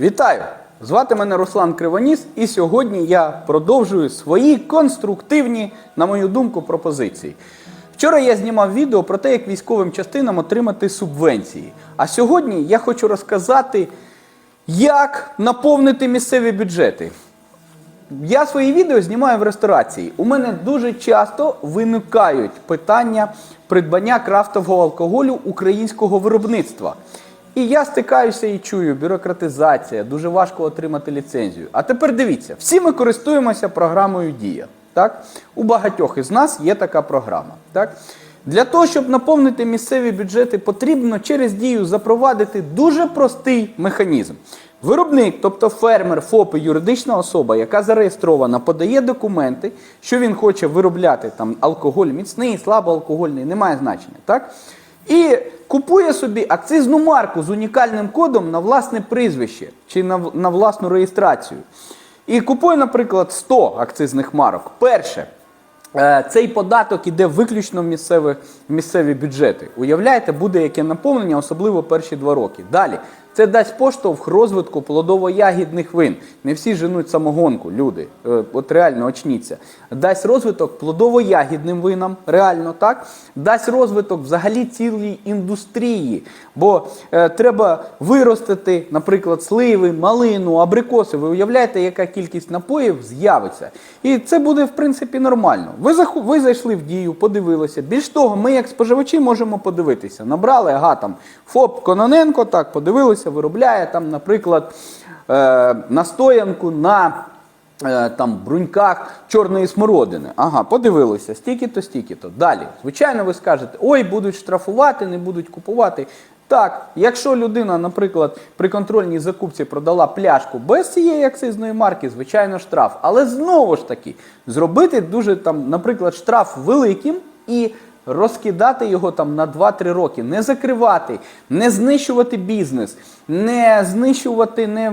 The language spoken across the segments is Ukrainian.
Вітаю! Звати мене Руслан Кривоніс, і сьогодні я продовжую свої конструктивні, на мою думку, пропозиції. Вчора я знімав відео про те, як військовим частинам отримати субвенції. А сьогодні я хочу розказати, як наповнити місцеві бюджети. Я свої відео знімаю в ресторації. У мене дуже часто виникають питання придбання крафтового алкоголю українського виробництва. І я стикаюся і чую, бюрократизація, дуже важко отримати ліцензію. А тепер дивіться, всі ми користуємося програмою Дія. Так? У багатьох із нас є така програма. Так? Для того, щоб наповнити місцеві бюджети, потрібно через дію запровадити дуже простий механізм. Виробник, тобто фермер, ФОП, і юридична особа, яка зареєстрована, подає документи, що він хоче виробляти там алкоголь міцний, слабоалкогольний, немає значення. Так? І купує собі акцизну марку з унікальним кодом на власне прізвище чи на, на власну реєстрацію. І купує, наприклад, 100 акцизних марок. Перше, е, цей податок іде виключно в місцеві, в місцеві бюджети. Уявляєте, буде яке наповнення, особливо перші два роки. Далі. Це дасть поштовх розвитку плодово-ягідних вин. Не всі женуть самогонку, люди. Е, От реально очніться. Дасть розвиток плодово-ягідним винам, реально так. Дасть розвиток взагалі цілій індустрії. Бо е, треба виростити, наприклад, сливи, малину, абрикоси. Ви уявляєте, яка кількість напоїв з'явиться. І це буде в принципі нормально. Ви, заху- ви зайшли в дію, подивилися. Більш того, ми, як споживачі, можемо подивитися. Набрали, ага, там ФОП Кононенко, так, подивилися, виробляє там, наприклад, е, настоянку на. е, Там бруньках чорної смородини. Ага, подивилися, стільки-то, стільки-то. Далі. Звичайно, ви скажете, ой, будуть штрафувати, не будуть купувати. Так, якщо людина, наприклад, при контрольній закупці продала пляшку без цієї акцизної марки, звичайно, штраф. Але знову ж таки, зробити дуже там, наприклад, штраф великим і розкидати його там на 2-3 роки, не закривати, не знищувати бізнес, не знищувати, не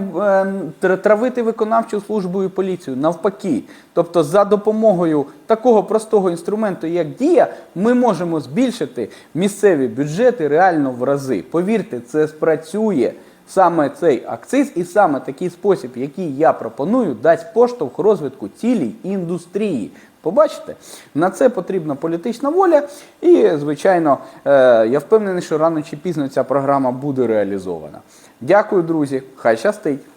е, травити виконавчу службу і поліцію. Навпаки. Тобто, за допомогою такого простого інструменту, як дія, ми можемо збільшити місцеві бюджети реально в рази. Повірте, це спрацює. Саме цей акциз і саме такий спосіб, який я пропоную, дасть поштовх розвитку цілій індустрії. Побачите, на це потрібна політична воля, і, звичайно, е, я впевнений, що рано чи пізно ця програма буде реалізована. Дякую, друзі. Хай щастить!